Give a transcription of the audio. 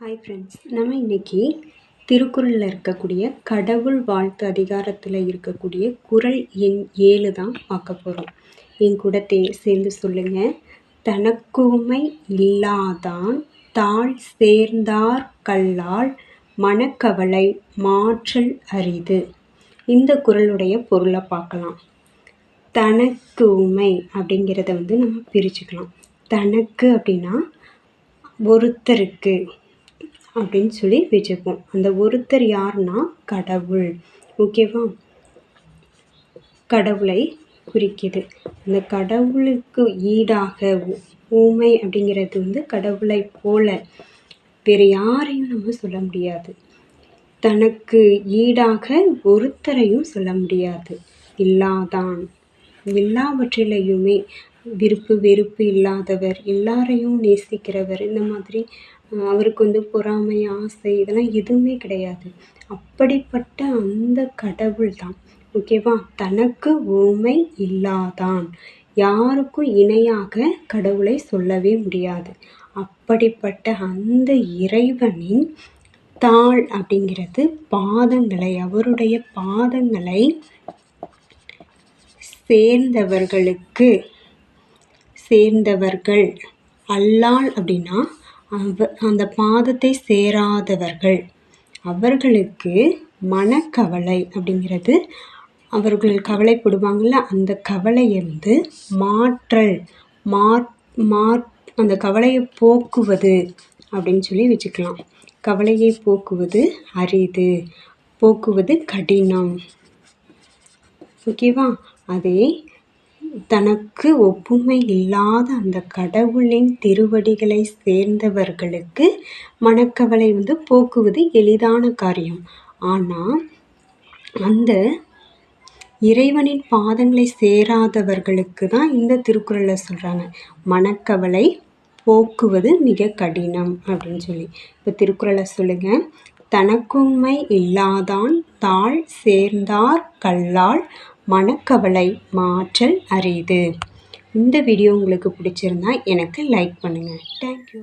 Hi friends நம்ம இன்னைக்கு திருக்குறளில் இருக்கக்கூடிய கடவுள் வாழ்த்து அதிகாரத்தில் இருக்கக்கூடிய குறள் எண் ஏழு தான் பார்க்க போகிறோம் என் கூட தே சேர்ந்து சொல்லுங்கள் தனக்குமை இல்லாதான் தாழ் சேர்ந்தார் கல்லால் மனக்கவலை மாற்றல் அரிது. இந்த குறளுடைய பொருளை பார்க்கலாம். தனக்கு உமை அப்படிங்கிறத வந்து நம்ம பிரிச்சுக்கலாம். தனக்கு அப்படின்னா ஒருத்தருக்கு அப்படின்னு சொல்லி வச்சுப்போம் அந்த ஒருத்தர் யாருன்னா கடவுள். ஓகேவா கடவுளை குறிக்குது. அந்த கடவுளுக்கு ஈடாக ஊமை அப்படிங்கிறது வந்து கடவுளை போல வேறு யாரையும் நம்ம சொல்ல முடியாது. தனக்கு ஈடாக ஒருத்தரையும் சொல்ல முடியாது. இல்லாதான். எல்லாவற்றிலையுமே விருப்பு வெறுப்பு இல்லாதவர் எல்லாரையும் நேசிக்கிறவர் இந்த மாதிரி அவருக்கு வந்து பொறாமை ஆசை இதெல்லாம் எதுவுமே கிடையாது. அப்படிப்பட்ட அந்த கடவுள் தான் ஓகேவா தனக்கு ஊமை இல்லாதான். யாருக்கும் இணையாக கடவுளை சொல்லவே முடியாது. அப்படிப்பட்ட அந்த இறைவனின் தாள் அப்படிங்கிறது பாதங்களை அவருடைய பாதங்களை சேர்ந்தவர்களுக்கு சேர்ந்தவர்கள். அல்லால் அப்படின்னா அவ அந்த பாதத்தை சேராதவர்கள். அவர்களுக்கு மனக்கவலை அப்படிங்கிறது அவர்கள் கவலைப்படுவாங்கள்ல அந்த கவலையை வந்து மாற்றல் மாற் மா அந்த கவலையை போக்குவது அப்படின்னு சொல்லி வச்சுக்கலாம். கவலையை போக்குவது அரிது போக்குவது கடினம். ஓகேவா? அதே தனக்கு ஒப்புமை இல்லாத அந்த கடவுளின் திருவடிகளை சேர்ந்தவர்களுக்கு மனக்கவலை வந்து போக்குவது எளிதான காரியம். ஆனால் அந்த இறைவனின் பாதங்களை சேராதவர்களுக்கு தான் இந்த திருக்குறளில் சொல்கிறாங்க மனக்கவலை போக்குவது மிக கடினம் அப்படின்னு சொல்லி. இப்போ திருக்குறளை சொல்லுங்கள் தனக்குமை இல்லாதான் தாழ் சேர்ந்தார் கல்லால் மனக்கவலை மாற்றல் அரிது. இந்த வீடியோ உங்களுக்கு பிடிச்சிருந்தா எனக்கு லைக் பண்ணுங்கள் தேங்க்யூ